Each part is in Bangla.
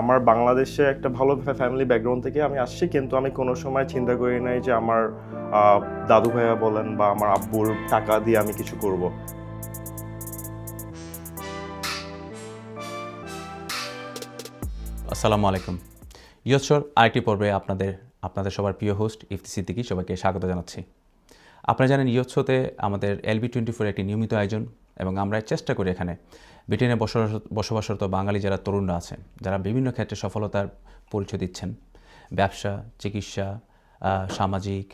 আমার বাংলাদেশে একটা ভালো ফ্যামিলি ব্যাকগ্রাউন্ড থেকে আমি আসছি, কিন্তু আমি কোনো সময় চিন্তা করি নাই যে আমার দাদু ভাইয়া বলেন বা আমার আব্বুর টাকা দিয়ে আমি কিছু করব। আসসালামু আলাইকুম। ইয়ৎসর আরেকটি পর্বে আপনাদের আপনাদের সবার প্রিয় হোস্ট ইফতি সিদ্দিকি, সবাইকে স্বাগত জানাচ্ছি। আপনারা জানেন ইয়ৎসতে আমাদের এলবি টোয়েন্টি ফোর একটি নিয়মিত আয়োজন। এবং আমরা চেষ্টা করি এখানে। ব্রিটেনে বসবাস, বসবাসরত বাঙালি যারা, তরুণরা আছেন যারা বিভিন্ন ক্ষেত্রে সফলতার পরিচয় দিচ্ছেন। ব্যবসা, চিকিৎসা সামাজিক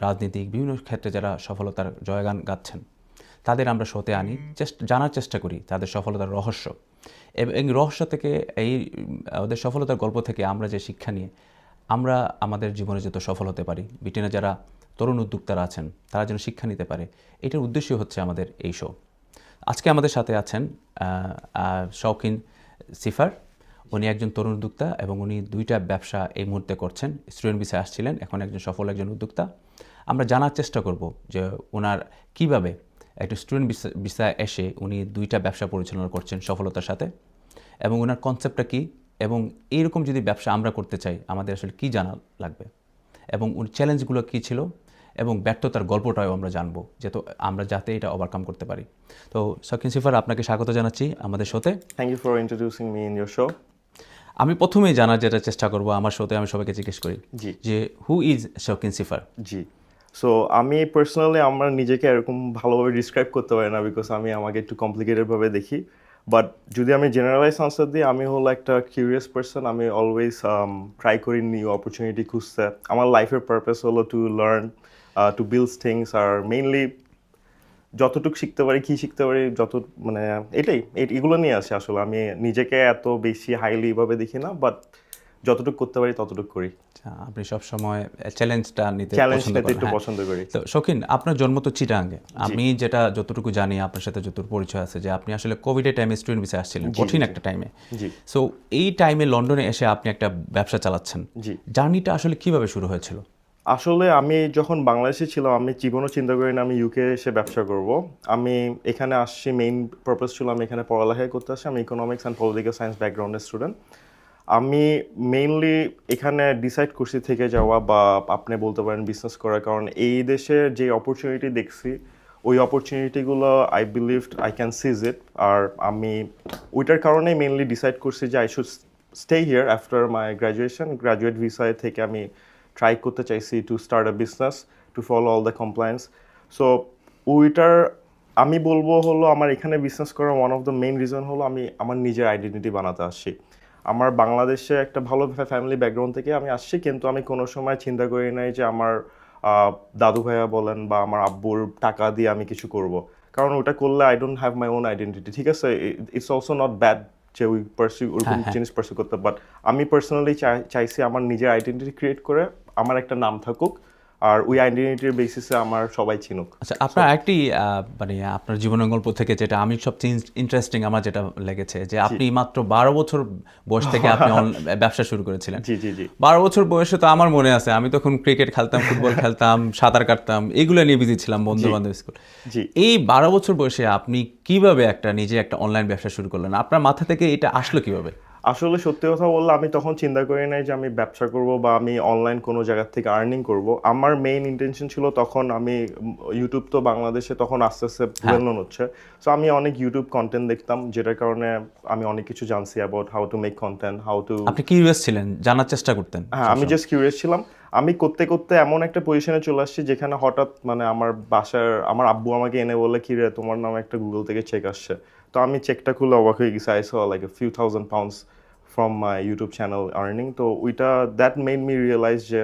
রাজনীতিক বিভিন্ন ক্ষেত্রে যারা সফলতার জয়গান গাচ্ছেন, তাদের আমরা শোতে আনি, চেষ্টা, জানার চেষ্টা করি তাদের সফলতার রহস্য। এবং রহস্য থেকে, এই, ওদের সফলতার গল্প থেকে আমরা যে শিক্ষা নিয়ে আমরা আমাদের জীবনে যত সফল হতে পারি, ব্রিটেনে যারা তরুণ উদ্যোক্তারা আছেন, তারা যেন শিক্ষা নিতে পারে। এটার উদ্দেশ্যই হচ্ছে আমাদের এই শো আজকে আমাদের সাথে আছেন শৌখিন সিফার। উনি একজন তরুণ উদ্যোক্তা এবং উনি দুইটা ব্যবসা এই মুহূর্তে করছেন। স্টুডেন্ট বিষয়ে আসছিলেন, এখন একজন সফল একজন উদ্যোক্তা। আমরা জানার চেষ্টা করব যে ওনার কীভাবে একটা স্টুডেন্ট ভিসায় এসে উনি দুইটা ব্যবসা পরিচালনা করছেন সফলতার সাথে এবং ওনার কনসেপ্টটা কী এবং এইরকম যদি ব্যবসা আমরা করতে চাই, আমাদের আসলে কী জানা লাগবে এবং ওর চ্যালেঞ্জগুলো কী ছিল এবং ব্যর্থতার গল্পটাও আমরা জানব তো আমরা যাতে এটা ওভারকাম করতে পারি। তো সকিন সিফার আপনাকে স্বাগত জানাচ্ছি আমাদের শোতে। Thank you for introducing me in your show আমি প্রথমেই জানার যেটা চেষ্টা করব আমার শোতে আমি সবাইকে জিজ্ঞেস করি জি। যে who is Shoukin Sifar? G. So আমি পার্সোনালি আমার নিজেকে এরকম ভালোভাবে ডিসক্রাইব করতে পারি না বিকজ আমি আমাকে একটু কমপ্লিকেটেডভাবে দেখি। বাট যদি আমি জেনারেলাইজ আনসার দিই আমি হলো একটা কিউরিয়াস পার্সন আমি অলওয়েজ ট্রাই করি নিউ অপরচুনিটি খুঁজতে। আমার লাইফের পারপাস হলো to learn to build things R mainly যতটুকু শিখতে পারি কি শিখতে পারি যত মানে এটাই এগুলো নিয়ে আসে আসলে। আমি নিজেকে এত বেশি হাইলি ভাবে দেখি না বাট যতটুকু করতে পারি ততটুকু করি। আচ্ছা, আপনি সব সময় চ্যালেঞ্জটা নিতে একটু হ্যাঁ। পছন্দ করি। তো শৌখিন আপনার জন্ম তো চিটাঙ্গে। আমি যেটা যতটুকু জানি আপনার সাথে যতটুকু পরিচয় আছে যে আপনি আসলে কোভিডের টাইমে স্টুডেন্ট ভিসা আসছিলেন কঠিন একটা টাইমে সো এই টাইমে লন্ডনে এসে আপনি একটা ব্যবসা চালাচ্ছেন। জার্নিটা আসলে কীভাবে শুরু হয়েছিল? আসলে আমি যখন বাংলাদেশে ছিলাম, আমি জীবনও চিন্তা করি না আমি ইউকে এসে ব্যবসা করব। আমি এখানে আসছি মেইন পারপাস ছিল আমি এখানে পড়ালেখা করতে আসছি আমি ইকোনমিক্স অ্যান্ড পলিটিক্যাল সায়েন্স ব্যাকগ্রাউন্ডের স্টুডেন্ট আমি মেইনলি এখানে ডিসাইড করছি থেকে যাওয়া বা আপনি বলতে পারেন বিজনেস করার কারণ এই দেশে যে অপরচুনিটি দেখছি, ওই অপরচুনিটিগুলো I believe I can seize it আর আমি ওইটার কারণেই মেইনলি ডিসাইড করছি যে I should stay here after my graduation graduate ভিসায় থেকে আমি ট্রাই করতে চাইছি to start a business to follow all the compliance so ওইটার আমি বলব হলো আমার এখানে বিজনেস করার one of the main reason হলো আমি আমার নিজের আইডেন্টিটি বানাতে আসছি। আমার বাংলাদেশে একটা ভালো ফ্যামিলি ব্যাকগ্রাউন্ড থেকে আমি আসছি কিন্তু আমি কোনো সময় চিন্তা করি নাই যে আমার দাদু ভাইয়া বলেন বা আমার আব্বুর টাকা দিয়ে আমি কিছু করব। কারণ ওটা করলে I don't have my own identity ঠিক আছে? ইটস অলসো নট ব্যাড যে ওই পার্সিউ ওরকম জিনিস পার্সিউ করতে বাট আমি পার্সোনালি চাইছি আমার নিজের আইডেন্টিটি ক্রিয়েট করে আমার একটা নাম থাকুক আর ওই আইডেন্টিটির বেসিসে আমার সবাই চিনুক। আচ্ছা আপনার একটি মানে আপনার জীবনের গল্প থেকে যেটা আমি সবচেয়ে ইন্টারেস্টিং আমার যেটা লেগেছে যে আপনি মাত্র বারো বছর বয়স থেকে আপনি ব্যবসা শুরু করেছিলেন। জি জি জি। বারো বছর বয়সে তো আমার মনে আছে আমি তখন ক্রিকেট খেলতাম ফুটবল খেলতাম সাঁতার কাটতাম এগুলো নিয়ে বিজি ছিলাম বন্ধু বান্ধব স্কুল। জি। এই বারো বছর বয়সে আপনি কীভাবে একটা নিজে একটা অনলাইন ব্যবসা শুরু করলেন? আপনার মাথা থেকে এটা আসলো কীভাবে? আসলে সত্যি কথা বললে আমি তখন চিন্তা করি নাই যে আমি ব্যবসা করব বা আমি অনলাইন কোনো জায়গা থেকে আর্নিং করব। আমার মেইন ইন্টেনশন ছিল তখন আমি ইউটিউব তো বাংলাদেশে তখন আস্তে আস্তে ওয়েল নোন হচ্ছে। সো আমি অনেক ইউটিউব কন্টেন্ট দেখতাম যেটার কারণে আমি অনেক কিছু জানছি about how to make content how to আপনি কিউরিয়াস ছিলেন জানার চেষ্টা করতেন হ্যাঁ আমি জাস্ট কিউরিয়াস ছিলাম। আমি করতে করতে এমন একটা পজিশনে চলে আসছি যেখানে হঠাৎ মানে আমার বাসার আমার আব্বু আমাকে এনে বলে কি রে তোমার নামে একটা গুগল থেকে চেক আসছে। তো আমি চেকটা খুলে অবাক হয়ে গেছি। I saw like few thousand pounds from my YouTube channel earning তো ওইটা দ্যাট মেড মি রিয়েলাইজ যে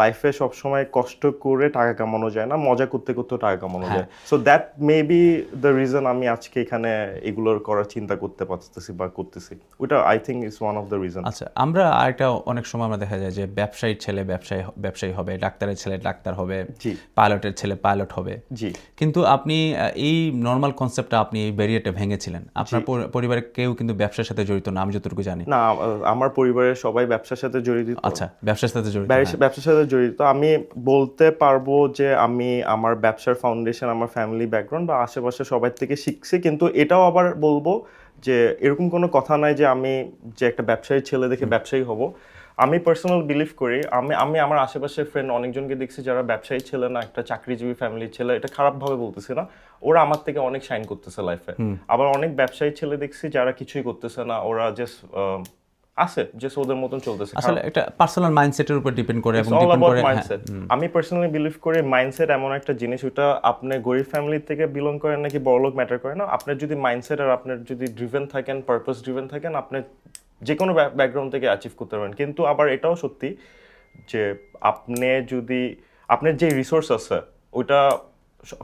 লাইফে সবসময় কষ্ট করে টাকা কামানো যায় না মজা করতে করতে টাকা কামানো যায়। So that may be the reason আমি আজকে এখানে এগুলোর করার চিন্তা করতে পারতেছি বা করতেছি। ওইটা I think is one of the reason আচ্ছা আমরা আরেকটা অনেক সময় আমরা দেখা যায় যে ব্যবসায়ীর ছেলে ব্যবসায়ী ব্যবসায়ী হবে ডাক্তারের ছেলে ডাক্তার হবে জি। পাইলটের ছেলে পাইলট হবে। জি। কিন্তু আপনি এই নর্মাল কনসেপ্টটা আপনি এই ব্যারিয়ারটা ভেঙেছিলেন। আপনার পরিবারের কেউ কিন্তু ব্যবসার সাথে জড়িত না আমি যতটুকু জানি। না আমার পরিবারের সবাই ব্যবসার সাথে জড়িত। আচ্ছা ব্যবসার সাথে জড়িত ব্যবসার সাথে সাথে জড়িত আমি বলতে পারব যে আমি আমার ব্যবসার ফাউন্ডেশন আমার ফ্যামিলি ব্যাকগ্রাউন্ড বা আশেপাশে সবার থেকে শিখছি। কিন্তু এটাও আবার বলব যে এরকম কোনো কথা নাই যে আমি যে একটা ব্যবসায়ী ছেলে দেখে ব্যবসায়ী হব। আমি পার্সোনাল বিলিভ করি আমি আমি আমার আশেপাশের ফ্রেন্ড অনেকজনকে দেখছি যারা ব্যবসায়ী ছেলে না একটা চাকরিজীবী ফ্যামিলির ছেলে এটা খারাপভাবে বলতেছি না। ওরা আমার থেকে অনেক শাইন করতেছে লাইফে আবার অনেক ব্যবসায়ী ছেলে দেখছি যারা কিছুই করতেছে না ওরা জাস্ট আছে জাস্ট ওদের মতন চলতেছে। আসলে একটা পার্সোনাল মাইন্ডসেটের উপর ডিপেন্ড করে এবং ডিপেন্ড করে হ্যাঁ, আমি পার্সোনালি বিলিভ করি মাইন্ডসেট এমন একটা জিনিস ওটা আপনি গরিব ফ্যামিলি থেকে বিলং করেন নাকি বড়লোক ম্যাটার করে না। আপনার যদি মাইন্ডসেট আর আপনার যদি ড্রিভেন থাকেন পারপাস ড্রিভেন থাকেন আপনি যে কোনো ব্যাকগ্রাউন্ড থেকে অ্যাচিভ করতে পারবেন। কিন্তু আবার এটাও সত্যি যে আপনি যদি আপনার যে রিসোর্স আছে ওইটা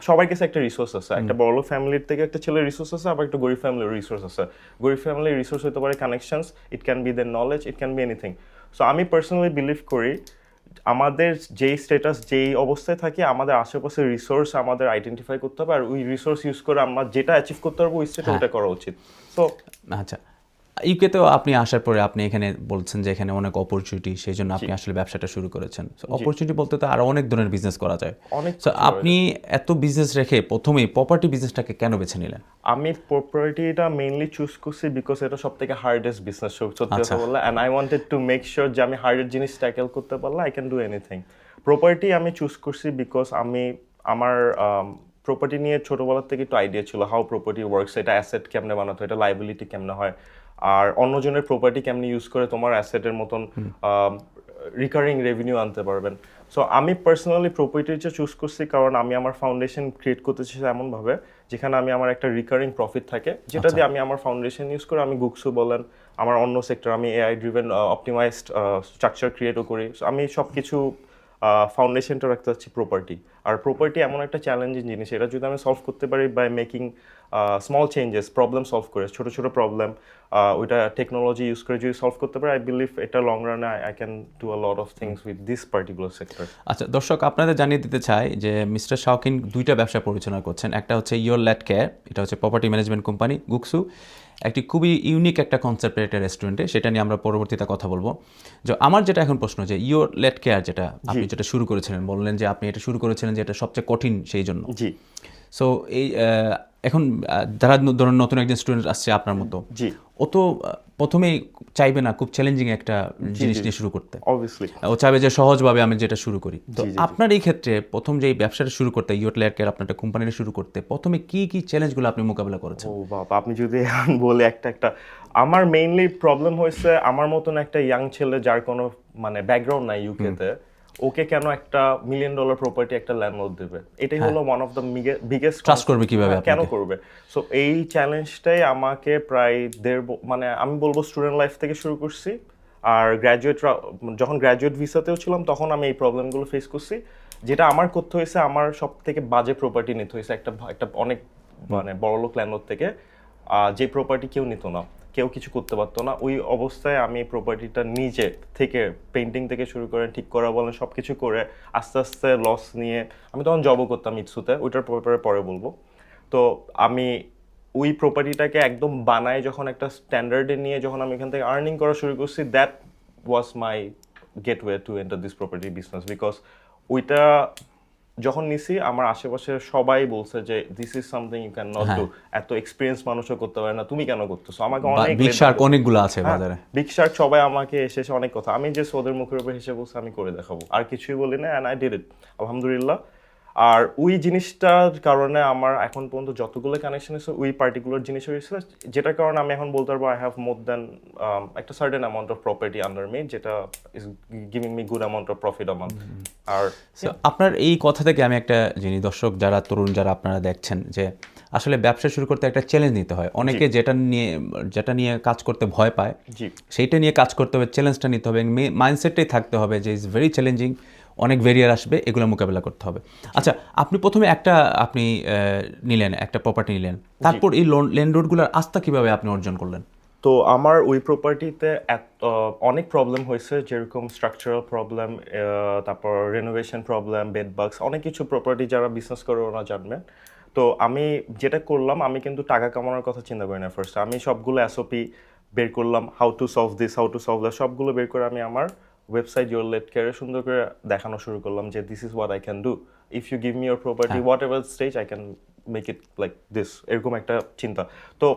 সবার কাছে একটা রিসোর্স আছে। একটা বড় ফ্যামিলির থেকে একটা ছেলের রিসোর্স আছে আবার একটা গরিব ফ্যামিলির রিসোর্স আছে। গরিব ফ্যামিলির রিসোর্স হতে পারে connections it can be the knowledge it can be anything so আমি পার্সোনালি বিলিভ করি আমাদের যেই স্ট্যাটাস যেই অবস্থায় থাকি আমাদের আশেপাশের রিসোর্স আমাদের আইডেন্টিফাই করতে হবে আর ওই রিসোর্স ইউজ করে আমরা যেটা অ্যাচিভ করতে পারব ওই স্টেটে ওটা করা উচিত। সো আচ্ছা। ইউকেতেও আপনি আসার পরে আপনি এখানে বলছেন যে এখানে অনেক অপরচুনিটি সেই জন্য আপনি আসলে ব্যবসাটা শুরু করেছেন। অপরচুনিটি বলতে তো আরও অনেক ধরনের বিজনেস করা যায়। অনেক আপনি এত বিজনেস রেখে প্রথমেই প্রপার্টি বিজনেসটাকে কেন বেছে নিলেন? আমি প্রপার্টিটা মেইনলি চুজ করছি বিকজ এটা সব থেকে হার্ডেস্ট বিজনেস সত্যি আচ্ছা। কথা বললে। And I wanted to make sure যে আমি হার্ডের জিনিস ট্যাকেল করতে পারলে I can do anything property আমি চুজ করছি বিকজ আমি আমার প্রপার্টি নিয়ে ছোটবেলা থেকে একটু আইডিয়া ছিল হাউ প্রপার্টি ওয়ার্কস এটা অ্যাসেট কেমনে বানাতো এটা লাইবিলিটি কেমনে হয়। আর অন্যজনের প্রপার্টি কেমনে ইউজ করে তোমার অ্যাসেটের মতন রিকারিং রেভিনিউ আনতে পারবেন। সো আমি পার্সোনালি প্রপার্টিটা চুজ করছি কারণ আমি আমার ফাউন্ডেশন ক্রিয়েট করতে চাই এমনভাবে যেখানে আমি আমার একটা রিকারিং প্রফিট থাকে যেটা দিয়ে আমি আমার ফাউন্ডেশন ইউজ করে আমি গুকসু বলেন আমার অন্য সেক্টর আমি এআই ড্রিভেন অপটিমাইজড স্ট্রাকচার ক্রিয়েটও করি। So, আমি সব কিছু ফাউন্ডেশনটা রাখতে চাচ্ছি প্রপার্টি আর প্রপার্টি এমন একটা চ্যালেঞ্জিং জিনিস এটা যদি আমি সলভ করতে পারি by making small changes problem solve করে ছোট ছোট প্রবলেম ওইটা টেকনোলজি ইউজ করে যদি সলভ করতে পারে আই বিলিভ এটা লং রানে I can do a lot of things with this particular sector আচ্ছা দর্শক আপনাদের জানিয়ে দিতে চাই যে মিস্টার শাওকিন দুইটা ব্যবসা পরিচালনা করছেন। একটা হচ্ছে ইয়োর ল্যাট কেয়ার এটা হচ্ছে প্রপার্টি ম্যানেজমেন্ট কোম্পানি গুকসু। একটি খুবই ইউনিক একটা কনসেপ্টের একটা রেস্টুরেন্টে সেটা নিয়ে আমরা পরবর্তীতে কথা বলব। যে আমার যেটা এখন প্রশ্ন যে ইয়োর লেট কেয়ার যেটা আপনি যেটা শুরু করেছিলেন বললেন যে আপনি এটা শুরু করেছিলেন যে এটা সবচেয়ে কঠিন সেই জন্য। জি। সো এই এখন যারা ধরুন নতুন একজন স্টুডেন্ট আসছে আপনার মতো জি। ও তো প্রথমেই চাইবে না খুব চ্যালেঞ্জিং একটা জিনিস নিয়ে শুরু করতে। অবভিয়াসলি ও চাইবে যে সহজভাবে আমি যেটা শুরু করি। তো আপনার এই ক্ষেত্রে প্রথম যে ব্যবসাটা শুরু করতে ইউট লেয়ার আপনার একটা কোম্পানিটা শুরু করতে প্রথমে কি কি চ্যালেঞ্জগুলো আপনি মোকাবেলা করেছেন? ও বাবা আপনি যদি বলে একটা একটা আমার মেইনলি প্রবলেম হয়েছে আমার মতন একটা ইয়াং ছেলে যার কোনো মানে ব্যাকগ্রাউন্ড নাই ইউকেতে ওকে কেন একটা মিলিয়ন ডলার প্রপার্টি একটা ল্যান্ডলর্ড দেবে? এটাই হলো one of the biggest trust করবে কীভাবে কেন করবে? সো এই চ্যালেঞ্জটাই আমাকে প্রায় দেড় মানে আমি বলব স্টুডেন্ট লাইফ থেকে শুরু করছি। আর গ্র্যাজুয়েট যখন গ্র্যাজুয়েট ভিসাতেও ছিলাম তখন আমি এই প্রবলেমগুলো ফেস করছি। যেটা আমার করতে হয়েছে আমার সব থেকে বাজে প্রপার্টি নিতে হয়েছে একটা একটা অনেক মানে বড়লোক ল্যান্ডলর্ড থেকে। যে প্রপার্টি কেউ নিত না। কেউ কিছু করতে পারতো না। ওই অবস্থায় আমি প্রপার্টিটা নিজে থেকে পেন্টিং থেকে শুরু করে, ঠিক করা বলেন সব কিছু করে আস্তে আস্তে লস নিয়ে আমি তখন জবও করতাম ইটসুতে ওইটার ব্যাপারে পরে বলব। তো আমি ওই প্রপার্টিটাকে একদম বানায় যখন একটা স্ট্যান্ডার্ডে নিয়ে যখন আমি এখান থেকে আর্নিং করা শুরু করছি that was my gateway to enter this property business because ওইটা যখন নিছি আমার আশেপাশে সবাই বলছে যে this is something you can not do এত এক্সপিরিয়েন্স মানুষও করতে পারে না। তুমি কেন করতেছো? আমাকে অনেক বিগ শার্ক অনেকগুলো আছে হ্যাঁ, বাজারে। বিগ শার্ক সবাই আমাকে এসে এসে অনেক কথা। আমি যে সোদের মুখের উপর হেসে বলছি আমি করে দেখাবো। আর কিছুই বলি না অ্যান্ড আই ডিড ইট আলহামদুলিল্লাহ। আর ওই জিনিসটার কারণে আমার এখন পর্যন্ত যতগুলো কানেকশন আছে ওই পার্টিকুলার জিনিস হয়েছে যেটার কারণে আমি এখন বলতে পারব আই হ্যাভ মোর দ্যান একটা certain amount of property under me যেটা is giving me good amount of profit amount আর আপনার এই কথা থেকে আমি একটা জিনিস দর্শক যারা তরুণ যারা আপনারা দেখছেন যে আসলে ব্যবসা শুরু করতে একটা চ্যালেঞ্জ নিতে হয়। অনেকে যেটা নিয়ে যেটা নিয়ে কাজ করতে ভয় পায় সেইটা নিয়ে কাজ করতে হবে চ্যালেঞ্জটা নিতে হবে মাইন্ডসেটটাই থাকতে হবে যে ইজ ভেরি চ্যালেঞ্জিং অনেক ভেরিয়ার আসবে এগুলো মোকাবেলা করতে হবে। আচ্ছা আপনি প্রথমে একটা আপনি নিলেন একটা প্রপার্টি নিলেন। তারপর এই লোন লেন রোডগুলোর আস্থা কীভাবে আপনি অর্জন করলেন? তো আমার ওই প্রপার্টিতে অনেক প্রবলেম হয়েছে যেরকম স্ট্রাকচারাল প্রবলেম তারপর রেনোভেশন প্রবলেম বেড বাক্স অনেক কিছু প্রপার্টি যারা বিজনেস করে ওরা জানবেন। তো আমি যেটা করলাম আমি কিন্তু টাকা কামানোর কথা চিন্তা করি না ফার্স্ট আমি সবগুলো এসওপি বের করলাম how to solve this how to solve that সবগুলো বের করে আমি আমার ওয়েবসাইট ইউর লেট কেয়ারে সুন্দর করে দেখানো শুরু করলাম যে this is what I can do if you give me your property whatever stage I can make it like this এরকম একটা চিন্তা। তো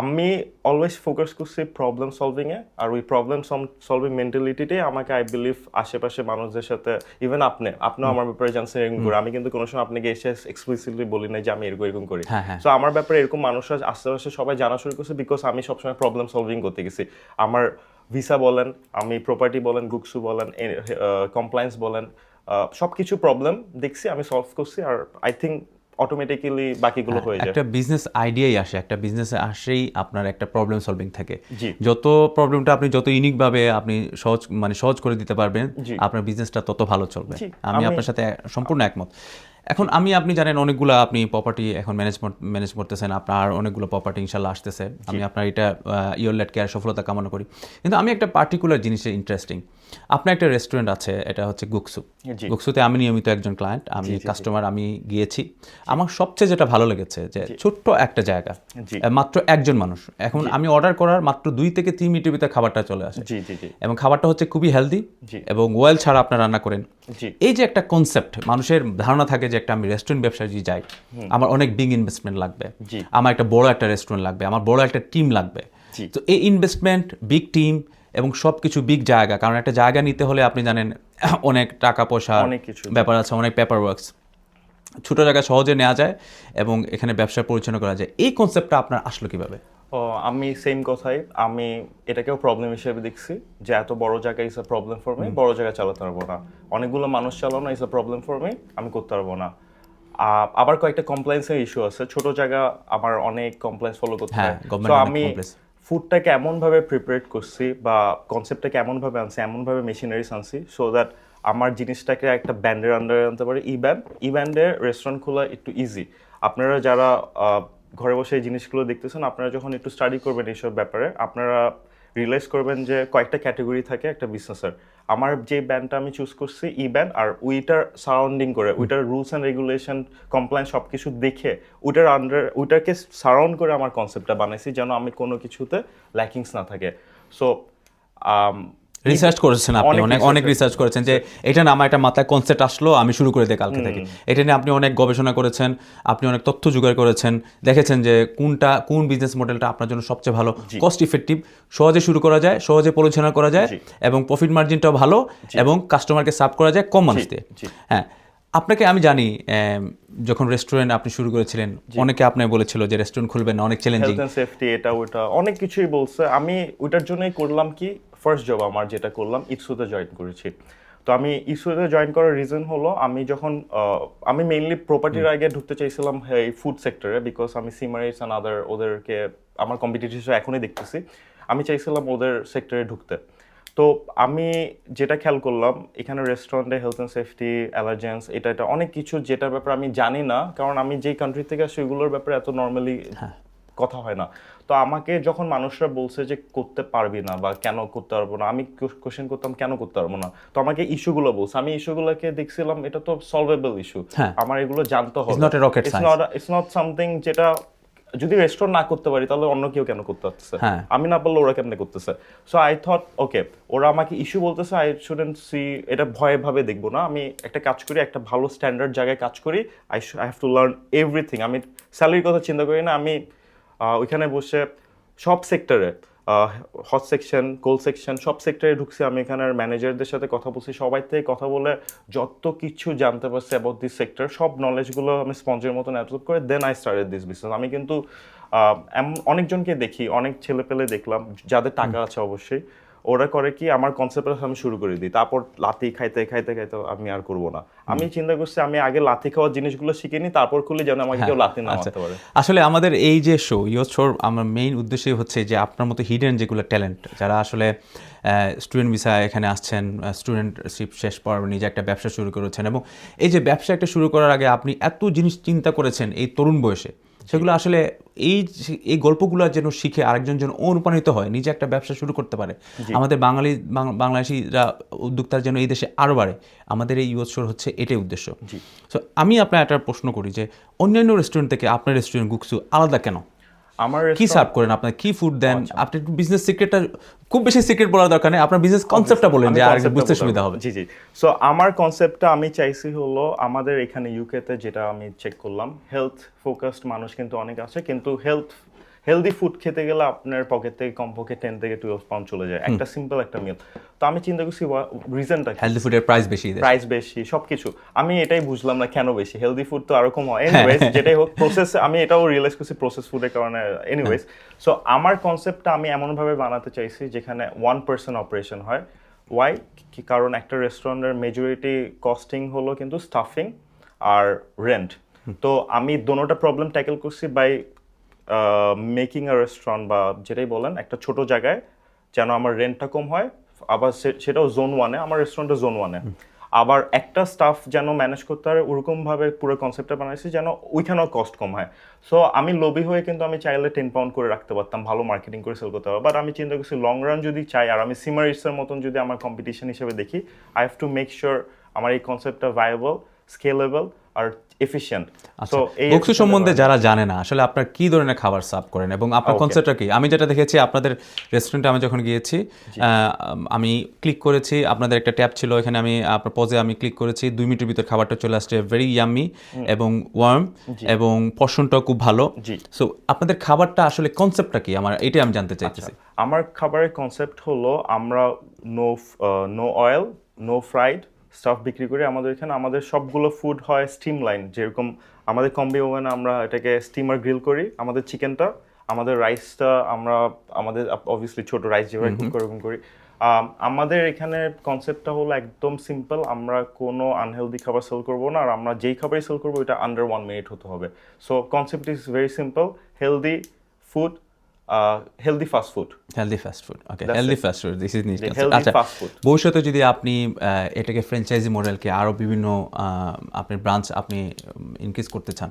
আমি অলওয়েজ ফোকাস করছি প্রবলেম সলভিংয়ে আর ওই প্রবলেম সলভিং মেন্টালিটিটাই আমাকে আই বিলিভ আশেপাশে মানুষদের সাথে ইভেন আপনি আপনিও আমার ব্যাপারে জানছেন এরকম করে। আমি কিন্তু কোনো সময় আপনাকে এসে এক্সপ্লিসিটলি বলি না যে আমি এরকম এরকম করি। হ্যাঁ, হ্যাঁ। সো আমার ব্যাপারে এরকম মানুষরা আশেপাশে সবাই জানা শুরু করছে বিকজ আমি সবসময় প্রবলেম সলভিং করতে গেছি। আমার ভিসা বলেন আমি প্রপার্টি বলেন গুকসু বলেন কমপ্লায়েন্স বলেন সব কিছু প্রবলেম দেখছি আমি সলভ করছি আর আই থিঙ্ক অটোমেটিক্যালি বাকিগুলো হয়ে যায়। একটা বিজনেস আইডিয়াই আসে একটা বিজনেসে আসেই আপনার একটা প্রবলেম সলভিং থাকে। যত প্রবলেমটা আপনি যত ইউনিকভাবে আপনি সহজ মানে সহজ করে দিতে পারবেন আপনার বিজনেসটা তত ভালো চলবে। আমি- আপনার সাথে সম্পূর্ণ একমত। এখন আমি আপনি জানেন অনেকগুলো আপনি প্রপার্টি এখন ম্যানেজমেন্ট ম্যানেজ করতেছেন আপনার অনেকগুলো প্রপার্টি ইনশাল্লাহ আসতেছে। আমি আপনার এটা ইয়র লেট কেয়ার সফলতা কামনা করি। কিন্তু আমি একটা পার্টিকুলার জিনিসে ইন্টারেস্টিং আপনার একটা রেস্টুরেন্ট আছে এটা হচ্ছে গুকসু। গুকসুতে আমি নিয়মিত একজন ক্লায়েন্ট আমি কাস্টমার আমি গিয়েছি। আমার সবচেয়ে যেটা ভালো লেগেছে যে ছোট্ট একটা জায়গা মাত্র একজন মানুষ। এখন আমি অর্ডার করার মাত্র দুই থেকে তিন মিনিটের ভিতরে খাবারটা চলে আসে। এবং খাবারটা হচ্ছে খুবই হেলদি এবং ওয়েল ছাড়া আপনার রান্না করেন। এই যে একটা কনসেপ্ট মানুষের ধারণা থাকে যে একটা আমি রেস্টুরেন্ট ব্যবসায় যদি যাই আমার অনেক বিগ ইনভেস্টমেন্ট লাগবে। আমার একটা বড় একটা রেস্টুরেন্ট লাগবে আমার বড় একটা টিম লাগবে। তো এই ইনভেস্টমেন্ট বিগ টিম এবং সব কিছু বিগ জায়গা। কারণ একটা জায়গা নিতে হলে আপনি জানেন অনেক টাকা পয়সা অনেক কিছু। ব্যাপার আছে অনেক পেপার ওয়ার্কস ছোটো জায়গা সহজে নেওয়া যায় এবং এখানে ব্যবসা পরিচালনা করা যায়। এই কনসেপ্টটা আপনার আসলো কীভাবে? ও আমি সেম কথাই। আমি এটাকেও প্রবলেম হিসেবে দেখছি যে এত বড় জায়গা is a problem for me বড় জায়গা চালাতে পারব না। অনেকগুলো মানুষ চালানো is a problem for me আমি করতে পারব না। আবার কয়েকটা কমপ্লেন্সের ইস্যু আছে। ছোট জায়গা আমার অনেক কমপ্লেন্স ফলো করতে হ্যাঁ, হয়। তো আমি। ফুডটাকে এমনভাবে প্রিপারেট করছি বা কনসেপ্টটাকে এমনভাবে আনছি, এমনভাবে মেশিনারিস আনছি সো দ্যাট আমার জিনিসটাকে একটা ব্যান্ডের আন্ডারে আনতে পারে। ই ব্যান্ড ই ব্যান্ডের রেস্টুরেন্ট খোলা একটু ইজি আপনারা যারা ঘরে বসে এই জিনিসগুলো দেখতেছেন, আপনারা যখন একটু স্টাডি করবেন এইসব ব্যাপারে, আপনারা রিয়েলাইজ করবেন যে কয়েকটা ক্যাটাগরি থাকে একটা বিজনেসের আমার যে ব্যান্ডটা আমি চুজ করছি ই ব্যান্ড আর উইটার সারাউন্ডিং করে উইটার রুলস অ্যান্ড রেগুলেশন কমপ্লায়েন্স সব কিছু দেখে উইটার আন্ডার উইটারকে সারাউন্ড করে আমার কনসেপ্টটা বানাইছি যেন আমি কোনো কিছুতে ল্যাকিংস না থাকে। সো রিসার্চ করেছেন আপনি অনেক অনেক রিসার্চ করেছেন যে এটা না আমার একটা মাথায় কনসেপ্ট আসলো আমি শুরু করে দিই কালকে থেকে। এটা নিয়ে আপনি অনেক গবেষণা করেছেন আপনি অনেক তথ্য জোগাড় করেছেন দেখেছেন যে কোনটা কোন বিজনেস মডেলটা আপনার জন্য সবচেয়ে ভালো। কস্ট ইফেক্টিভ সহজে শুরু করা যায় সহজে পরিচালনা করা যায় এবং প্রফিট মার্জিনটাও ভালো এবং কাস্টমারকে সার্ভ করা যায় কম মানুষ দিয়ে হ্যাঁ আপনাকে আমি জানি যখন রেস্টুরেন্ট আপনি শুরু করেছিলেন অনেকে আপনাকে বলেছিল যে রেস্টুরেন্ট খুলবেন অনেক চ্যালেঞ্জিং সেফটি এটা ওটা অনেক কিছুই বলছে। আমি ওইটার জন্যই করলাম কি ফার্স্ট জব আমার যেটা করলাম ইটসুতে জয়েন করেছি। তো আমি ইসুতে জয়েন করার রিজন হলো আমি যখন আমি মেইনলি প্রপার্টির আগে ঢুকতে চাইছিলাম এই ফুড সেক্টরে বিকজ আমি সিমারিস অ্যান্ড আদার ওদেরকে আমার কম্পিটিটিভ এখনই দেখতেছি। আমি চাইছিলাম ওদের সেক্টরে ঢুকতে। তো আমি যেটা খেয়াল করলাম এখানে রেস্টুরেন্টে হেলথ অ্যান্ড সেফটি অ্যালার্জেন্স এটা এটা অনেক কিছু যেটার ব্যাপারে আমি জানি না কারণ আমি যেই কান্ট্রি থেকে আসি ওইগুলোর ব্যাপারে এত নর্মালি কথা হয় না। তো আমাকে যখন মানুষরা বলছে যে করতে পারবি না বা কেন করতে পারব না আমি কোশ্চেন করতাম কেন করতে পারব না? তো আমাকে ইস্যুগুলো বলছে। আমি ইস্যুগুলোকে দেখছিলাম এটা তো সলভেবল ইস্যু হ্যাঁ। আমার এগুলো জানতে হবে. ইটস নট সামথিং যেটা যদি রেস্টুরেন্ট না করতে পারি তাহলে অন্য কেউ কেন করতে পারতেছে? হ্যাঁ। আমি না পারলে ওরা কেমনে করতেছে? সো আই থট ওকে ওরা আমাকে ইস্যু বলতেছে আই শুডেন্ট সি এটা ভয়ে ভাবে দেখব না। আমি একটা কাজ করি একটা ভালো স্ট্যান্ডার্ড জায়গায় কাজ করি। I I have to learn everything আমি স্যালারির কথা চিন্তা করি না। আমি ওইখানে বসে সব সেক্টরে হট সেকশন কোল সেকশন সব সেক্টরে ঢুকছি। আমি এখানে ম্যানেজারদের সাথে কথা বলছি। সবাই থেকে কথা বলে যত কিছু জানতে পারছি অ্যাবাউট দিস সেক্টর সব নলেজগুলো আমি স্পঞ্জের মতন অ্যাবজর্ব করে then I started this business আমি কিন্তু এমন অনেকজনকে দেখি অনেক ছেলে পেলে দেখলাম যাদের টাকা আছে অবশ্যই। ওরা করে কি আমার কনসেপ্ট আমি শুরু করে দিই। তারপর লাথি খাইতে খাইতে খাইতে আমি আর করব না। আমি চিন্তা করছি আমি আগে লাথি খাওয়ার জিনিসগুলো শিখে নিই তারপর খুলে যেন আমাকে কেউ লাথি না আচ্ছা। মারতে পারে। আসলে আমাদের এই যে শো ইয়ো শোর আমার মেইন উদ্দেশ্যই হচ্ছে যে আপনার মতো হিডেন যেগুলো ট্যালেন্ট যারা আসলে স্টুডেন্ট ভিসা এখানে আসছেন স্টুডেন্টশিপ শেষ পর নিজে একটা ব্যবসা শুরু করেছেন এবং এই যে ব্যবসা একটা শুরু করার আগে আপনি এত জিনিস চিন্তা করেছেন এই তরুণ বয়সে। সেগুলো আসলে এই এই গল্পগুলো যেন শিখে আরেকজন যেন অনুপ্রাণিত হয় নিজে একটা ব্যবসা শুরু করতে পারে। আমাদের বাঙালি বাং- বাংলাদেশিরা উদ্যোক্তার যেন এই দেশে আরও বাড়ে। আমাদের এই ইউৎসর হচ্ছে এটাই উদ্দেশ্য। সো আমি আপনার একটা প্রশ্ন করি যে অন্যান্য রেস্টুরেন্ট থেকে আপনার রেস্টুরেন্ট গুকসু আলাদা কেন? আমার কি সার্ভ করেন আপনার? কি ফুড দেন? আচ্ছা। আপনি একটু বিজনেস সিক্রেটটা খুব বেশি সিক্রেট বলার দরকার নেই। আপনার বিজনেস কনসেপ্টটা বলেন যে আর বুঝতে সুবিধা হবে। জি জি। সো আমার কনসেপ্টটা আমি চাইছি হলো আমাদের এখানে ইউকেতে যেটা আমি চেক করলাম হেলথ ফোকাসড মানুষ কিন্তু অনেক আছে কিন্তু হেলথ হেলদি ফুড খেতে গেলে আপনার পকেট থেকে কমপক্ষে টেন থেকে টুয়েলভ পাউন্ড চলে যায়। একটা সিম্পল একটা মিল তো আমি চিন্তা করছি রিজনটা হেলদি ফুডের প্রাইস বেশি প্রাইস বেশি সবকিছু। আমি এটাই বুঝলাম না কেন বেশি। হেলদি ফুড তো আরকম হয়। হ্যাঁ। এনিওয়েজ যেটাই হোক প্রসেস আমি এটাও রিয়েলাইজ করছি প্রসেস ফুডের কারণে। এনিওয়েজ সো আমার কনসেপ্টটা আমি এমনভাবে বানাতে চাইছি যেখানে ওয়ান পার্সন অপারেশন হয়। ওয়াই কারণ? একটা রেস্টুরেন্টের মেজরিটি কস্টিং হলো কিন্তু স্টাফিং আর রেন্ট তো আমি দোনোটা প্রবলেম ট্যাকেল করছি বাই মেকিং আ রেস্টুরেন্ট বা যেটাই বলেন, একটা ছোট জায়গায় যেন আমার রেন্টটা কম হয়, আবার সেটাও জোন ওয়ানে আমার রেস্টুরেন্টটা জোন ওয়ানে আবার একটা স্টাফ যেন ম্যানেজ করতে পারে, ওরকমভাবে পুরো কনসেপ্টটা বানাইছি যেন ওইখানেও কস্ট কম হয়। সো আমি লোভি হয়ে কিন্তু আমি চাইলে টেন পাউন্ড করে রাখতে পারতাম, ভালো মার্কেটিং করে সেল করতে পারব বাট আমি চিন্তা করছি লং রান যদি চাই, আর আমি সিমার ইটসের মতন যদি আমার কম্পিটিশন হিসেবে দেখি I have to make sure আমার এই কনসেপ্টটা ভায়াবল স্কেলেবল আর এফিসিয়েন্ট আচ্ছা বক্সু সম্বন্ধে যারা জানে না আসলে আপনার কি ধরনের খাবার সার্ভ করেন এবং আপনার কনসেপ্টটা কি? আমি যেটা দেখেছি আপনাদের রেস্টুরেন্টে আমি যখন গিয়েছি আমি ক্লিক করেছি আপনাদের একটা ট্যাব ছিল এখানে আমি আপনার পজে আমি ক্লিক করেছি দুই মিনিটের ভিতর খাবারটা চলে আসছে ভেরি ইয়ামি এবং ওয়ার্ম এবং পশনটাও খুব ভালো। সো আপনাদের খাবারটা আসলে কনসেপ্টটা কি? আমার এটাই আমি জানতে চাইতেছি। আমার খাবারের কনসেপ্ট হলো আমরা no no oil no fried stuff বিক্রি করি আমাদের এখানে। আমাদের সবগুলো ফুড হয় স্টিম লাইন যেরকম আমাদের কম্বি ওভেনে আমরা এটাকে স্টিমার গ্রিল করি আমাদের চিকেনটা আমাদের রাইসটা আমরা আমাদের অবভিয়াসলি ছোট রাইস যেভাবে কুক করে ওরকম করি। আমাদের এখানে কনসেপ্টটা হলো একদম সিম্পল আমরা কোনো আনহেলদি খাবার সেল করব না আর আমরা যেই খাবারই সেল করব এটা আন্ডার ওয়ান মিনিট হতে হবে। So concept is very simple healthy food healthy fast food healthy fast food okay healthy fast food this is healthy আচ্ছা. ভবিষ্যতে যদি আপনি এটাকে ফ্র্যাঞ্চাইজি মডেলকে আরও বিভিন্ন আপনার ব্রাঞ্চ আপনি ইনক্রিজ করতে চান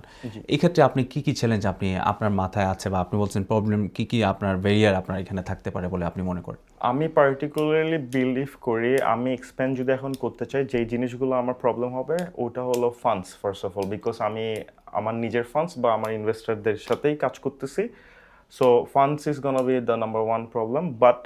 এই ক্ষেত্রে আপনি কি কি চ্যালেঞ্জ আপনি আপনার মাথায় আছে বা আপনি বলছেন প্রবলেম কি কি আপনার ভেরিয়ার আপনার এখানে থাকতে পারে বলে আপনি মনে করেন? আমি পার্টিকুলারলি বিলিভ করি আমি এক্সপ্যান্ড যদি এখন করতে চাই যেই জিনিসগুলো আমার প্রবলেম হবে ওটা হলো funds first of all because আমি আমার নিজের ফান্ডস বা আমার ইনভেস্টরদের সাথেই কাজ করতেছি। So funds is gonna be the number one problem but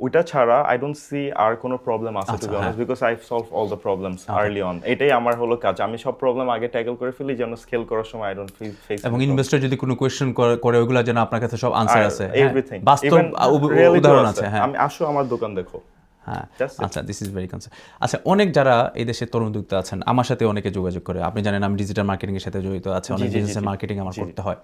ওইটা ছাড়া আই ডোন্ট সি আর কোনো প্রবলেম আছে to be honest because I solve all the problems early on এটাই আমার হলো কাজ। আমি সব প্রবলেম আগে ট্যাকল করে ফেলি যেন স্কেল করার সময় আই ডোন্ট ফেস এবং ইনভেস্টর যদি কোনো কোয়েশ্চেন করে ওগুলা যেন আপনার কাছে সব আনসার আছে হ্যাঁ? এভরিথিং বাস্তব উদাহরণ আছে হ্যাঁ। আমি আসো আমার দোকান দেখো। হ্যাঁ আচ্ছা দিস ইজ ভেরি কনসার্ন আচ্ছা অনেক যারা এই দেশে তরুণ উদ্যোক্তা আছেন আমার সাথে অনেকে যোগাযোগ করে। আপনি জানেন আমি ডিজিটাল মার্কেটিং এর সাথে জড়িত আছে অনেক বিজনেসের মার্কেটিং আমার করতে হয়।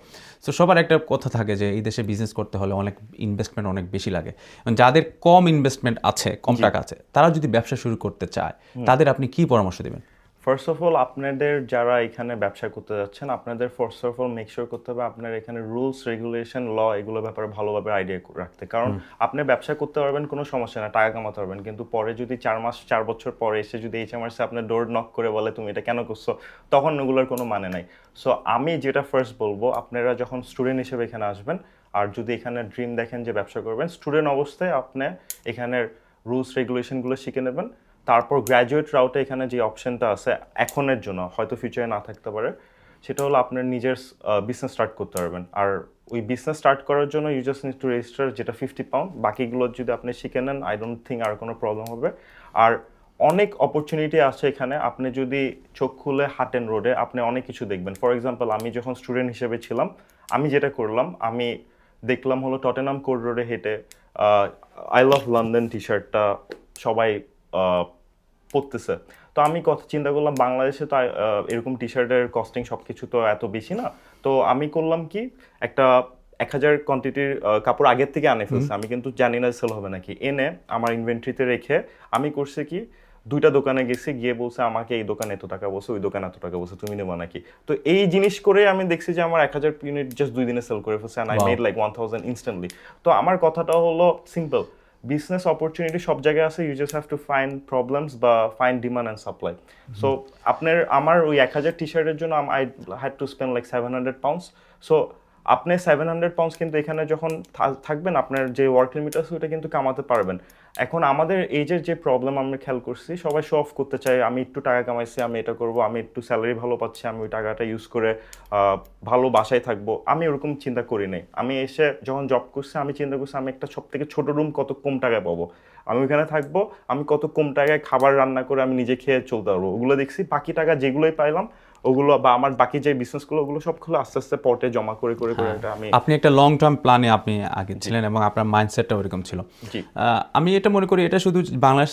সো সবার একটা কথা থাকে যে এই দেশে বিজনেস করতে হলে অনেক ইনভেস্টমেন্ট অনেক বেশি লাগে। যাদের কম ইনভেস্টমেন্ট আছে কম টাকা আছে তারা যদি ব্যবসা শুরু করতে চায় তাদের আপনি কি পরামর্শ দেবেন? ফার্স্ট অফ অল আপনাদের যারা এখানে ব্যবসা করতে যাচ্ছেন আপনাদের first of all make sure করতে হবে আপনার এখানে রুলস রেগুলেশন ল এগুলোর ব্যাপারে ভালোভাবে আইডিয়া রাখতে। কারণ আপনি ব্যবসা করতে পারবেন কোনো সমস্যা না টাকা কামাতে পারবেন। কিন্তু পরে যদি চার মাস চার বছর পরে এসে যদি এইচ এম এইচএমআরসি আপনার ডোর নক করে বলে তুমি এটা কেন করছ? তখন ওগুলোর কোনো মানে নাই। সো আমি যেটা ফার্স্ট বলব আপনারা যখন স্টুডেন্ট হিসেবে এখানে আসবেন আর যদি এখানে ড্রিম দেখেন যে ব্যবসা করবেন স্টুডেন্ট অবস্থায় আপনি এখানের রুলস রেগুলেশনগুলো শিখে নেবেন। তারপর গ্র্যাজুয়েট রাউটে এখানে যে অপশনটা আছে এখনের জন্য, হয়তো ফিউচারে না থাকতে পারে, সেটা হলো আপনার নিজের বিজনেস স্টার্ট করতে পারবেন। আর ওই বিজনেস স্টার্ট করার জন্য you just need to register যেটা ফিফটি পাউন্ড বাকিগুলো যদি আপনি শিখে নেন আই ডোন্ট থিঙ্ক আর কোনো প্রবলেম হবে। আর অনেক অপরচুনিটি আছে এখানে, আপনি যদি চোখ খুলে হাটেন রোডে আপনি অনেক কিছু দেখবেন। ফর এক্সাম্পল আমি যখন স্টুডেন্ট হিসেবে ছিলাম, আমি যেটা করলাম, আমি দেখলাম হলো টটেনাম কোর্ট রোডে হেঁটে আই লাভ লন্ডন টি শার্টটা সবাই পড়তেছে। তো আমি কথা চিন্তা করলাম বাংলাদেশে তো এরকম টি শার্টের কস্টিং সব কিছু তো এত বেশি না। তো আমি করলাম কি একটা এক হাজার কোয়ান্টিটির কাপড় আগের থেকে আনে ফেলছে। আমি কিন্তু জানি না সেল হবে নাকি। এনে আমার ইনভেন্ট্রিতে রেখে আমি করছি কি দুইটা দোকানে গেছি গিয়ে বলছে আমাকে এই দোকানে এত টাকা বলছে ওই দোকানে এত টাকা বলছে তুমি নেব নাকি? তো এই জিনিস করে আমি দেখছি যে আমার এক হাজার ইউনিট জাস্ট দুই দিনে সেল করে ফেলছে। I made like one thousand instantly তো আমার কথাটা হলো সিম্পল বিজনেস অপরচুনিটি সব জায়গায় আছে you just have to find problems বা find demand and supply so আপনার আমার ওই এক হাজার টি শার্টের জন্য I had to spend like seven hundred pounds so আপনি সেভেন হান্ড্রেড পাউন্ডস কিন্তু এখানে যখন থাকবেন, আপনার যে ওয়ার্ক লিমিট আছে ওটা কিন্তু কামাতে পারবেন। এখন আমাদের এইজের যে প্রবলেম আমরা খেয়াল করছি, সবাই শো অফ করতে চাই আমি একটু টাকা কামাইছি, আমি এটা করব, আমি একটু স্যালারি ভালো পাচ্ছি, আমি ওই টাকাটা ইউজ করে ভালো বাসায় থাকব, আমি ওরকম চিন্তা করি নাই। আমি এসে যখন জব করছি, আমি চিন্তা করছি, আমি একটা সব থেকে ছোটো রুম কত কম টাকায় পাবো? আমি ওইখানে থাকব, আমি কত কম টাকায় খাবার রান্না করে আমি নিজে খেয়ে চলতে পারব? ওগুলো দেখছি, বাকি টাকা যেগুলোই পাইলাম ওগুলো বা আমার বাকি যে বিজনেসগুলো ওগুলো সব খুলে আস্তে আস্তে পটে জমা করে করে করে একটা আমি আপনি একটা লং টার্ম প্ল্যানে আপনি আগে ছিলেন এবং আপনার মাইন্ডসেটটা ওরকম ছিল। আহ, আমি এটা মনে করি এটা শুধু বাংলাদেশ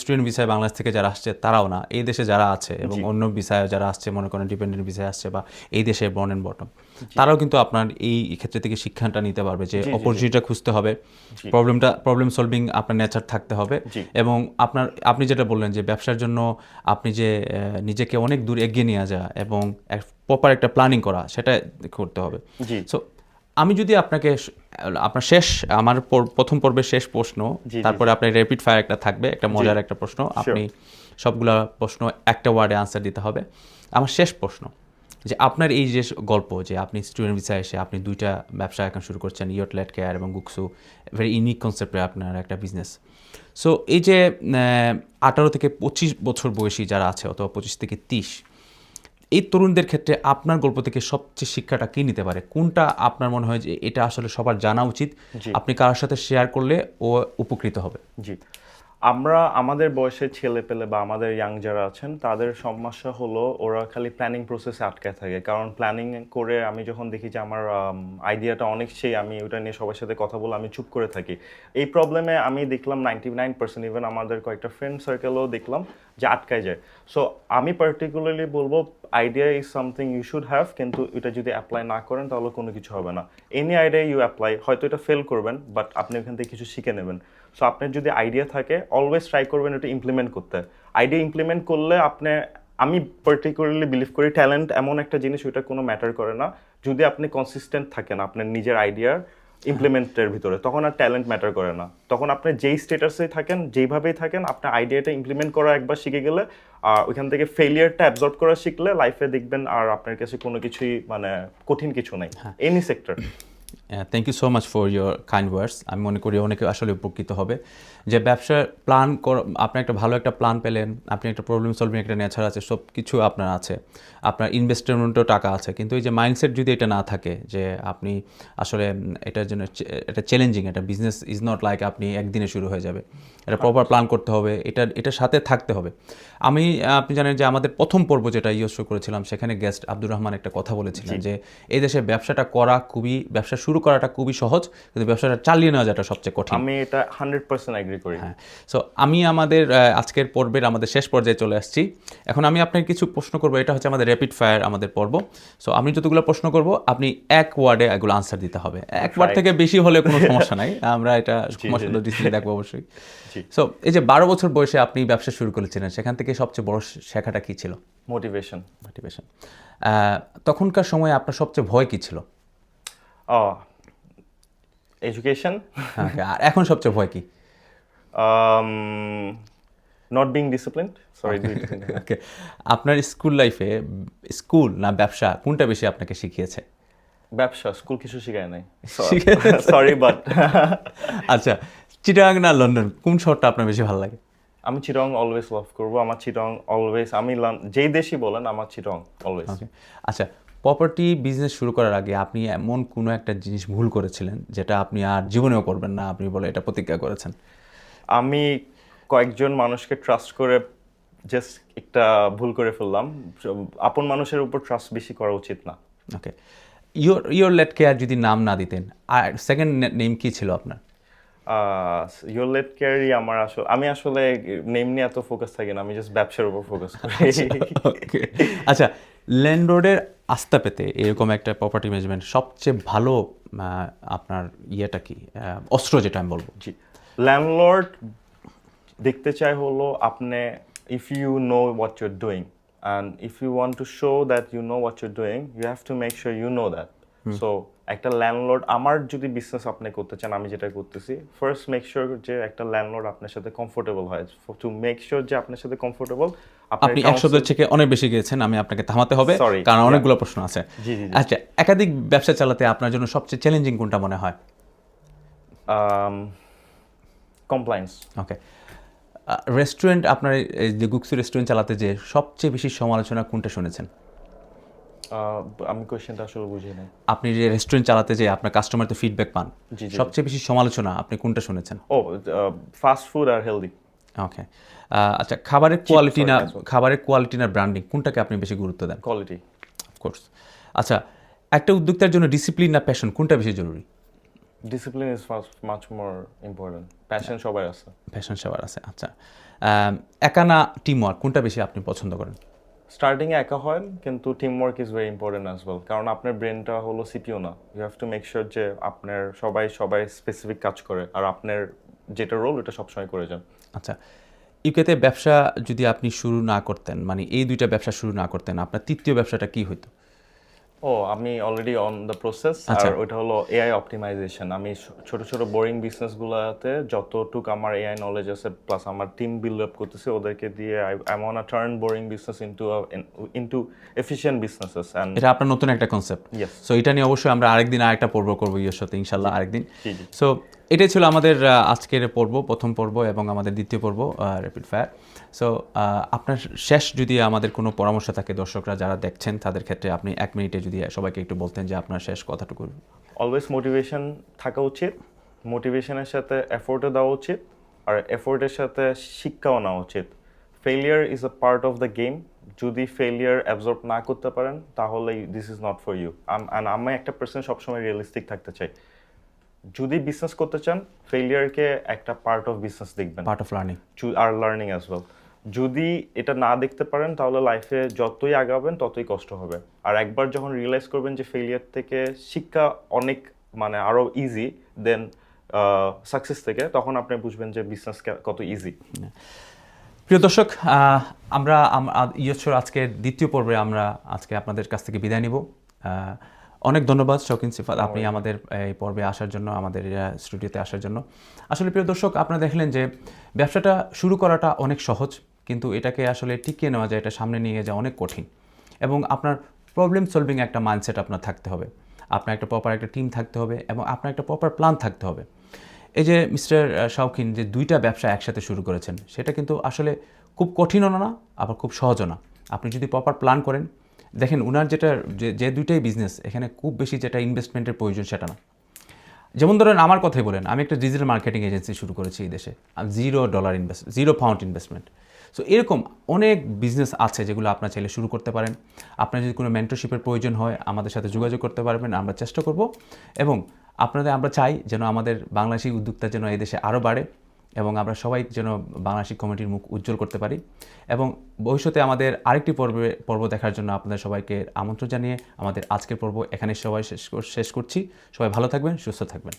স্টুডেন্ট ভিসায় বাংলাদেশ থেকে যারা আসছে তারাও না। এই দেশে যারা আছে এবং অন্য ভিসায় যারা আসছে মনে করেন ডিপেন্ডেন্ট ভিসায় আসছে বা এই দেশে বর্ন অ্যান্ড বটম তারাও কিন্তু আপনার এই ক্ষেত্রে থেকে শিক্ষাটা নিতে পারবে যে অপরচুনিটিটা খুঁজতে হবে প্রবলেমটা প্রবলেম সলভিং আপনার নেচার থাকতে হবে এবং আপনার আপনি যেটা বললেন যে ব্যবসার জন্য আপনি যে নিজেকে অনেক দূর এগিয়ে নিয়ে যাওয়া এবং প্রপার একটা প্ল্যানিং করা সেটা করতে হবে। সো আমি যদি আপনাকে আপনার শেষ আমার প্রথম পর্বের শেষ প্রশ্ন তারপরে আপনার র্যাপিড ফায়ার একটা থাকবে একটা মজার একটা প্রশ্ন আপনি সবগুলা প্রশ্ন একটা ওয়ার্ডে আনসার দিতে হবে। আমার শেষ প্রশ্ন যে আপনার এই যে গল্প যে আপনি স্টুডেন্ট ভিসায় এসে আপনি দুইটা ব্যবসা এখন শুরু করছেন ইয়টলেট কেয়ার এবং গুকসু ভেরি ইউনিক কনসেপ্টে আপনার একটা বিজনেস সো এই যে আঠারো থেকে পঁচিশ বছর বয়সী যারা আছে অথবা পঁচিশ থেকে তিরিশ এই তরুণদের ক্ষেত্রে আপনার গল্প থেকে সবচেয়ে শিক্ষাটা কি নিতে পারে? কোনটা আপনার মনে হয় যে এটা আসলে সবার জানা উচিত? আপনি কারোর সাথে শেয়ার করলে ও উপকৃত হবে? জি। আমরা আমাদের বয়সের ছেলে পেলে বা আমাদের ইয়াং যারা আছেন, তাদের সমস্যা হলো ওরা খালি প্ল্যানিং প্রসেসে আটকায় থাকে। কারণ প্ল্যানিং করে আমি যখন দেখি যে আমার আইডিয়াটা অনেক সেই, আমি ওটা নিয়ে সবার সাথে কথা বলে আমি চুপ করে থাকি। এই প্রবলেমে আমি দেখলাম নাইনটি নাইন পার্সেন্ট ইভেন আমাদের কয়েকটা ফ্রেন্ড সার্কেলও দেখলাম যে আটকায় যায়। সো আমি পার্টিকুলারলি বলব idea is something you should have কিন্তু এটা যদি অ্যাপ্লাই না করেন, তাহলে কোনো কিছু হবে না। এনি আইডিয়া ইউ অ্যাপ্লাই হয়তো এটা ফেল করবেন বাট আপনি ওখান থেকে কিছু শিখে নেবেন। সো আপনার যদি আইডিয়া থাকে অলওয়েজ ট্রাই করবেন এটা ইমপ্লিমেন্ট করতে। আইডিয়া ইমপ্লিমেন্ট করলে আপনি আমি পার্টিকুলারলি বিলিভ করি ট্যালেন্ট এমন একটা জিনিস ওইটা কোনো ম্যাটার করে না। যদি আপনি কনসিস্টেন্ট থাকেন আপনার নিজের আইডিয়ার ইমপ্লিমেন্টের ভিতরে তখন আর ট্যালেন্ট ম্যাটার করে না। তখন আপনি যেই স্টেটাসে থাকেন যেইভাবেই থাকেন আপনার আইডিয়াটা ইমপ্লিমেন্ট করা একবার শিখে গেলে আর ওইখান থেকে ফেলিয়ারটা অ্যাবজর্ব করা শিখলে লাইফে দেখবেন আর আপনার কাছে কোনো কিছুই মানে কঠিন কিছু নাই। Any sector thank you so much for your kind words আমি মনে করি অনেকে আসলে উপকৃত হবে। যে ব্যবসার প্ল্যান আপনি একটা ভালো একটা প্ল্যান পেলেন আপনি একটা প্রবলেম সলভিং একটা নেচার আছে সব কিছু আপনার আছে। আপনার ইনভেস্টমেন্টও টাকা আছে। কিন্তু এই যে মাইন্ডসেট যদি এটা না থাকে যে আপনি আসলে এটার জন্য এটা চ্যালেঞ্জিং এটা বিজনেস ইজ নট লাইক আপনি একদিনে শুরু হয়ে যাবে। এটা প্রপার প্ল্যান করতে হবে এটা এটার সাথে থাকতে হবে। আমি আপনি জানেন যে আমাদের প্রথম পর্ব যেটা ইয়ে করেছিলাম সেখানে গেস্ট আব্দুর রহমান একটা কথা বলেছিলেন যে এই দেশে ব্যবসাটা করা খুবই ব্যবসা শুরু করাটা খুবই সহজ কিন্তু ব্যবসাটা চালিয়ে নেওয়া যাটা সবচেয়ে কঠিন। আমি এটা হান্ড্রেড পার্সেন্ট এগ্রি করি। হ্যাঁ সো আমি আমাদের আজকের পর্বের আমাদের শেষ পর্যায়ে চলে আসছি। এখন আমি আপনাকে কিছু প্রশ্ন করব এটা হচ্ছে আমাদের র্যাপিড ফায়ার আমাদের পর্ব। সো আমি যতগুলো প্রশ্ন করব আপনি এক ওয়ার্ডে এগুলো আনসার দিতে হবে। এক ওয়ার্ড থেকে বেশি হলে কোনো সমস্যা নাই। আমরা এটা সময় সুন্দর ডিসপ্লে দেখব অবশ্যই। সো এই যে বারো বছর বয়সে আপনি ব্যবসা শুরু করেছিলেন সেখান থেকে সবচেয়ে বড় শেখাটা কি ছিল? মোটিভেশন মোটিভেশন তখনকার সময়ে আপনার সবচেয়ে ভয় কি ছিল? এডুকেশন আর এখন সবচেয়ে ভয় কি? Not being discipline sorry okay আপনার স্কুল লাইফে স্কুল না ব্যবসা কোনটা বেশি আপনাকে শিখিয়েছে? ব্যবসা স্কুল কিছু শেখায় নাই। সরি বাট আচ্ছা চিটাগাং না লন্ডন কোন শহরটা আপনার বেশি ভালো লাগে? আমি চিটং অলওয়েজ লাভ করব। আমার চিটং অলওয়েজ আমি যেই দেশই বলেন আমার চিটং অলওয়েজ আচ্ছা প্রপার্টি বিজনেস শুরু করার আগে আপনি এমন কোনো একটা জিনিস ভুল করেছিলেন যেটা আপনি আর জীবনেও করবেন না আপনি বলে এটা প্রতিজ্ঞা করেছেন? আমি কয়েকজন মানুষকে ট্রাস্ট করে জাস্ট একটা ভুল করে ফেললাম। আপন মানুষের উপর ট্রাস্ট বেশি করা উচিত না। Okay your your late care যদি নাম না দিতেন আর সেকেন্ড নেম কি ছিল আপনার? ইউর লেট ক্যারি আমার আসলে আমি আসলে নেম নিয়ে এত ফোকাস থাকি না আমি জাস্ট ব্যবসার উপর ফোকাস করি। ওকে ল্যান্ডরোডের আস্থা পেতে এরকম একটা প্রপার্টি ম্যানেজমেন্ট সবচেয়ে ভালো আপনার ইয়েটা কি? অস্ত্র যেটা আমি বলব। জি। ল্যান্ডলর্ড দেখতে চাই হলো আপনি if you know what you're doing and if you want to show that you know what you're doing you have to make sure you know that so একটা ল্যান্ডলর্ড আমার যদি বিজনেস আপনি করতে চান আমি যেটা করতেছি ফার্স্ট মেক শিওর যে একটা ল্যান্ডলর্ড আপনার সাথে কমফোর্টেবল হয় টু মেক শিওর যে আপনার সাথে কমফোর্টেবল আপনি এক শব্দের থেকে অনেক বেশি গিয়েছেন আমি আপনাকে থামাতে হবে কারণ অনেকগুলো প্রশ্ন আছে। আচ্ছা একাধিক ব্যবসা চালাতে আপনার জন্য সবচেয়ে চ্যালেঞ্জিং কোনটা মনে হয়? কমপ্লায়েন্স ওকে রেস্টুরেন্ট আপনার এই যে গুকসু রেস্টুরেন্ট চালাতে যে সবচেয়ে বেশি সমালোচনা কোনটা শুনেছেন? আমি কোয়েশ্চেনটা আসলে বুঝি না আপনি যে রেস্টুরেন্ট চালাতে যে আপনার কাস্টমার তো ফিডব্যাক পান। সবচেয়ে বেশি সমালোচনা আপনি কোনটা শুনেছেন? ও ফাস্ট ফুড আর হেলদি ওকে আচ্ছা খাবারের কোয়ালিটি না. খাবারের কোয়ালিটি না ব্র্যান্ডিং কোনটাকে আপনি বেশি গুরুত্ব দেন? কোয়ালিটি অফকোর্স আচ্ছা একটা উদ্যোক্তার জন্য ডিসিপ্লিন না প্যাশন কোনটা বেশি জরুরি? Discipline is much more important passion সবার আছে। প্যাশন সবার আছে আচ্ছা। একা না টিম ওয়ার্ক কোনটা বেশি আপনি পছন্দ করেন? স্টার্টিংয়ে একা হয় কিন্তু team work is very important as well কারণ আপনার ব্রেনটা হলো সিপিও না। You have to make sure যে আপনার সবাই সবাই স্পেসিফিক কাজ করে। আর আপনার যেটা রোল ওটা সবসময় করে যান। আচ্ছা ইউকেতে ব্যবসা যদি আপনি শুরু না করতেন মানে এই দুইটা ব্যবসা শুরু না করতেন, আপনার তৃতীয় ব্যবসাটা কি হতো ও আমি অলরেডি অন দ্য প্রসেস আচ্ছা। আর ওইটা হলো এআই অপটিমাইজেশন আমি ছোট ছোট বোরিং বিজনেসগুলোতে যতটুক আমার এআই নলেজ আছে প্লাস আমার টিম বিল্ড আপ করতেছি ওদেরকে দিয়ে I want turn boring business into into efficient businesses and এটা আপনার নতুন একটা কনসেপ্ট. সো এটা নিয়ে অবশ্যই আমরা আরেকদিন আরেকটা পর্ব করব ইয়ের সাথে ইনশাল্লাহ আরেকদিন। সো এটাই ছিল আমাদের আজকের পর্ব প্রথম পর্ব এবং আমাদের দ্বিতীয় পর্ব র্যাপিড ফায়ার সো আপনার শেষ যদি আমাদের কোনো পরামর্শ থাকে দর্শকরা যারা দেখছেন তাদের ক্ষেত্রে আপনি এক মিনিটে যদি সবাইকে একটু বলতেন যে আপনার শেষ কথাটুকু। অলওয়েজ মোটিভেশন থাকা উচিত মোটিভেশনের সাথে এফোর্টও দেওয়া উচিত আর এফোর্টের সাথে শিক্ষাও নেওয়া উচিত। Failure is a part of the game যদি ফেলিয়ার অ্যাবজর্ব না করতে পারেন তাহলে this is not for you আমি একটা পার্সন সবসময় রিয়েলিস্টিক থাকতে চাই। যদি বিজনেস করতে চান ফেলিয়ারকে একটা পার্ট অফ বিজনেস দেখবেন। পার্ট অফ লার্নিং আর লার্নিং অ্যাজ ওয়েল যদি এটা না দেখতে পারেন তাহলে লাইফে যতই আগাবেন ততই কষ্ট হবে। আর একবার যখন রিয়েলাইজ করবেন যে ফেলিয়ার থেকে শিক্ষা অনেক মানে আরও ইজি দেন সাকসেস থেকে তখন আপনি বুঝবেন যে বিজনেস কত ইজি প্রিয় দর্শক আমরা আম- আ- আজকের দ্বিতীয় পর্বে আমরা আজকে আপনাদের কাছ থেকে বিদায় নিব। অনেক ধন্যবাদ শৌকিন সিফাত আপনি আমাদের এই পর্বে আসার জন্য আমাদের স্টুডিওতে আসার জন্য। আসলে প্রিয় দর্শক আপনারা দেখলেন যে ব্যবসাটা শুরু করাটা অনেক সহজ। কিন্তু এটাকে আসলে টিকিয়ে নেওয়া যায়, এটা সামনে নিয়ে যাওয়া অনেক কঠিন। এবং আপনার প্রবলেম সলভিং একটা মাইন্ডসেট আপনার থাকতে হবে। আপনার একটা প্রপার একটা টিম থাকতে হবে এবং আপনার একটা প্রপার প্ল্যান থাকতে হবে। এই যে মিস্টার শৌখিন যে দুইটা ব্যবসা একসাথে শুরু করেছেন, সেটা কিন্তু আসলে খুব কঠিনও না, আবার খুব সহজও না। আপনি যদি প্রপার প্ল্যান করেন, দেখেন উনার যেটা, যে যে দুইটাই বিজনেস এখানে খুব বেশি যেটা ইনভেস্টমেন্টের প্রয়োজন সেটা না। যেমন ধরেন আমার কথাই বলেন, আমি একটা ডিজিটাল মার্কেটিং এজেন্সি শুরু করেছি এই দেশে zero dollar invest zero pound investment so এরকম অনেক বিজনেস আছে যেগুলো আপনার চাইলে শুরু করতে পারেন। আপনার যদি কোনো মেন্টরশিপের প্রয়োজন হয়, আমাদের সাথে যোগাযোগ করতে পারবেন, আমরা চেষ্টা করব। এবং আপনাদের, আমরা চাই যেন আমাদের বাংলাদেশি উদ্যোক্তা যেন এই দেশে আরও বাড়ে এবং আমরা সবাই যেন বাংলাদেশি কমিটির মুখ উজ্জ্বল করতে পারি। এবং ভবিষ্যতে আমাদের আরেকটি পর্বে, পর্ব দেখার জন্য আপনাদের সবাইকে আমন্ত্রণ জানিয়ে আমাদের আজকের পর্ব এখানে সবাই শেষ শেষ করছি। সবাই ভালো থাকবেন, সুস্থ থাকবেন।